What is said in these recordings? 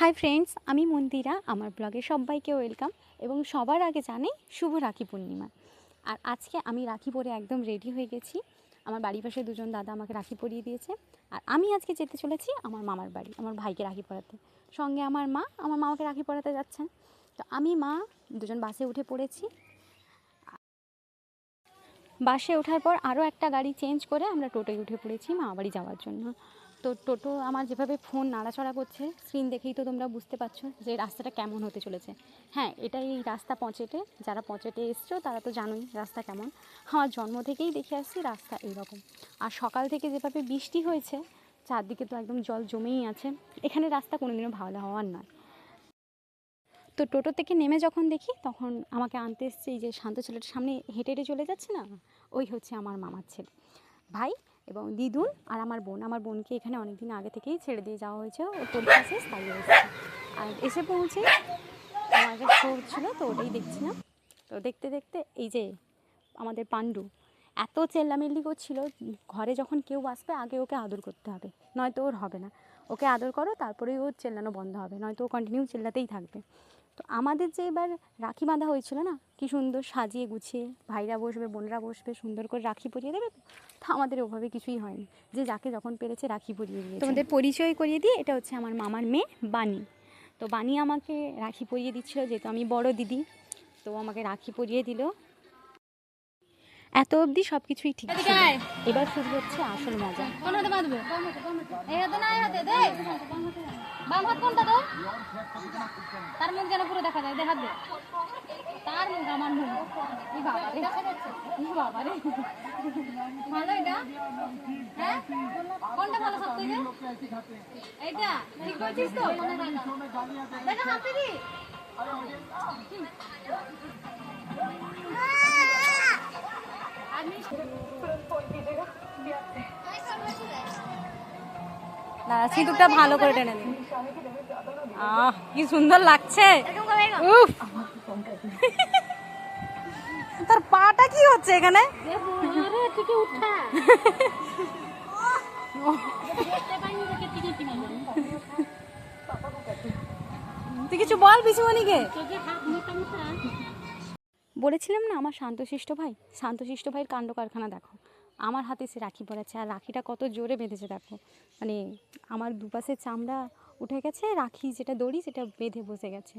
Hi friends আমি মন্দিরা, আমার ব্লগে সবাইকে ওয়েলকাম এবং সবার আগে জানাই শুভ রাখি পূর্ণিমা। আর আজকে আমি রাখি পরে একদম রেডি হয়ে গেছি। আমার বাড়ির পাশে দুজন দাদা আমাকে রাখি পরিয়ে দিয়েছে। আর আমি আজকে যেতে চলেছি আমার মামার বাড়ি, আমার ভাইকে রাখি পরাতে। সঙ্গে আমার মা, আমার মামাকে রাখি পরাতে যাচ্ছেন। তো আমি, মা দুজন বাসে উঠে পড়েছি। বাসে ওঠার পর আরও একটা গাড়ি চেঞ্জ করে আমরা টোটোয় উঠে পড়েছি মামাবাড়ি যাওয়ার জন্য। তো টোটো আমার যেভাবে ফোন নাড়াচড়া করছে স্ক্রিন দেখেই তো তোমরা বুঝতে পারছ যে রাস্তাটা কেমন হতে চলেছে। হ্যাঁ এটাই এই রাস্তা পচেটে, যারা পচেটে এসছো তারা তো জানোই রাস্তা কেমন। আমার জন্ম থেকেই দেখে আসছি রাস্তা এইরকম। আর সকাল থেকে যেভাবে বৃষ্টি হয়েছে, চারদিকে তো একদম জল জমেই আছে। এখানে রাস্তা কোনোদিনও ভালো হওয়ার নয়। তো টোটো থেকে নেমে যখন দেখি, তখন আমাকে আনতে এসছে এই যে শান্ত ছেলেটার সামনে হেঁটে হেঁটে চলে যাচ্ছে না? ওই হচ্ছে আমার মামার ছেলে। ভাই এবং দিদুন আর আমার বোন। আমার বোনকে এখানে অনেক দিন আগে থেকেই ছেড়ে দিয়ে যাওয়া হয়েছে। ওর পরীক্ষা শেষ তাই এসেছে আর এসে পৌঁছে আমার একটা শো ছিল তো ওটাই দেখছিলাম। তো দেখতে দেখতে এই যে আমাদের পাণ্ডু এত চেল্লামেল্লি করছিল ঘরে যখন কেউ আসবে আগে ওকে আদর করতে হবে নয়তো ওর হবে না। ওকে আদর করো তারপরেই ওর চেল্লানো বন্ধ হবে নয়তো ও কন্টিনিউ চেল্লাতেই থাকবে। তো আমাদের যে এবার রাখি বাঁধা হয়েছিল না, কি সুন্দর সাজিয়ে গুছিয়ে, ভাইরা বসবে, বোনরা বসবে, সুন্দর করে রাখি পরিয়ে দেবে, তো তা আমাদের ওভাবে কিছুই হয়নি। যে যাকে যখন পেরেছে রাখি পরিয়ে দিয়ে তোমাদের পরিচয় করিয়ে দিয়ে এটা হচ্ছে আমার মামার মেয়ে বাণী তো বাণী আমাকে রাখি পরিয়ে দিচ্ছিল, যেহেতু আমি বড় দিদি, তো আমাকে রাখি পরিয়ে দিল। এত অবধি সব কিছুই ঠিক ছিল। এবার শুরু হচ্ছে আসল মজা। তার? মুখ যেন পুরো দেখা যায়। দে হাত দে। তার মুখ আমার মুখ। বাবা রে ভালো এটা? হ্যাঁ? কোনটা ভালো সব থেকে? এইটা? ঠিক তো? দেখা হাতে না সিঁদুরটা ভালো করে টেনে দিন আহ কি সুন্দর লাগছে। উফ। তার পাটা কি হচ্ছে এখানে? তুই কিছু বল পিসিমণিকে। বলেছিলাম না আমার শান্তশিষ্ট ভাই? শান্তশিষ্ট ভাইয়ের কাণ্ড কারখানা দেখো। আমার হাতে সে রাখি পড়েছে আর রাখিটা কত জোরে বেঁধেছে দেখো। মানে আমার দুপাশে চামড়া উঠে গেছে, রাখি যেটা দড়ি সেটা বেঁধে বসে গেছে।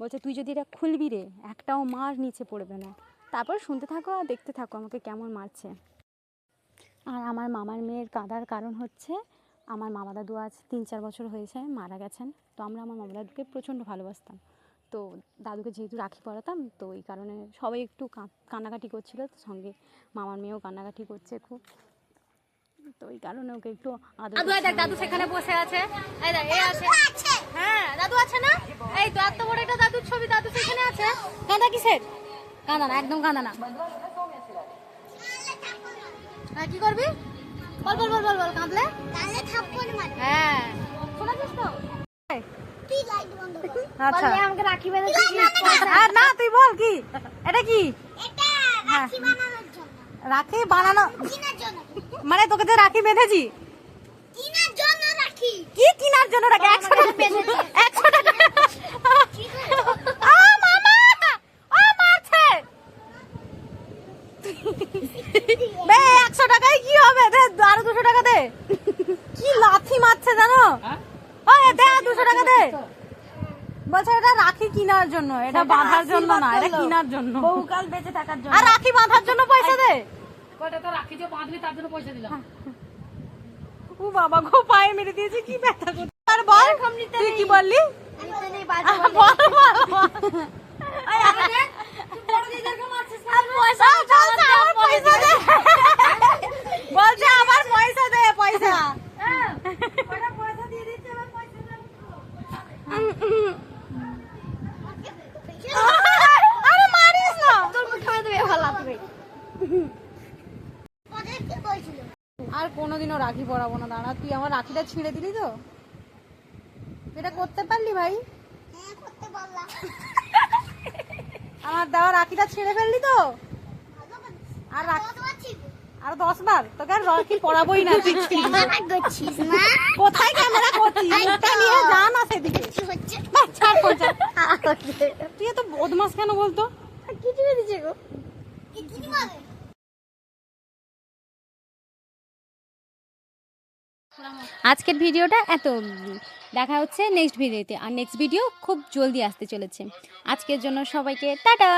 বলছে, তুই যদি এটা খুলবি রে, একটাও মার নিচে পড়বে না। তারপর শুনতে থাকো আর দেখতে থাকো আমাকে কেমন মারছে। আর আমার মামার মেয়ের কাঁদার কারণ হচ্ছে, আমার মামা আজ তিন চার বছর হয়েছে, মারা গেছেন। তো আমরা আমার মামা দাদুকে প্রচণ্ড ভালোবাসতাম। তো দাদুকে যেহেতু রাখি পরাতাম তো এই কারণে সবাই একটু কান্নাকাটি করছিল তো সঙ্গে মামার মেয়েও কান্নাকাটি করছে খুব। তো এই কারণে ওকে একটু আদর দাদু দেখ দাদু সেখানে বসে আছে। এই দেখ এই আছে। হ্যাঁ দাদু আছে না? এই তো এত বড় একটা দাদুর ছবি দাদু সেখানে আছে। কাঁদা কিসের? কাঁদা না একদম কাঁদা না। হ্যাঁ কি করবি? বল বল বল বল বল কাঁদলে? হ্যাঁ। শোনাছিস তো? আচ্ছা। আমাকে রাখি বেঁধে না তুই বল কি? এটা কি? রাখি বানানোর জন্য। রাখি বানানো মানে তোকে যে রাখি বেঁধেছি? কিনার জন্য রাখি। কি কিনার জন্য রাখি? একশো টাকা একশো টাকা আ, মামা! ও, মারছে! বে, একশো টাকায় কি হবে? আরও দুশো টাকা দে। কি লাথি মারছে জানো? এ দে দুশো টাকা দে। বলছে এটা রাখি কেনার জন্য এটা বাঁধার জন্য না এটা কেনার জন্য। বহুকাল বেঁচে থাকার জন্য। আর রাখি বাঁধার জন্য পয়সা দে। কয়টা তো রাখি যে বাঁধবি তার জন্য পয়সা দিলাম। ও বাবা গো পায়ে মেরে দিয়েছে কি ব্যথা করছে। আর বল তুই কি বললি? বল। বল বল। পয়সা বলছে আমার পয়সা দে বলছে আমার পয়সা দে পয়সা আরে মারিস না তোর মুখে মেরে দেবে ভালো লাগবে ওদের কি বলছিল আর কোনোদিনও রাখি পরাবো না দাঁড়া তুই আমার রাখিটা ছিঁড়ে দিলি তো? এটা করতে পারলি ভাই? হ্যাঁ আমার দেওয়া রাখিটা ছিঁড়ে ফেললি তো? আর আর দশ বার? তোকে আর রাখি পরাবোই না। কোথায় ক্যামেরা করছিস? মুখটা নিয়ে যা না সেদিকে। তুই এত বদমাস কেন বলতো? কিছু দিচ্ছে গো? আজকের ভিডিওটা এত। দেখা হচ্ছে নেক্সট ভিডিওতে আর নেক্সট ভিডিও খুব জলদি আসতে চলেছে আজকের জন্য সবাইকে টাটা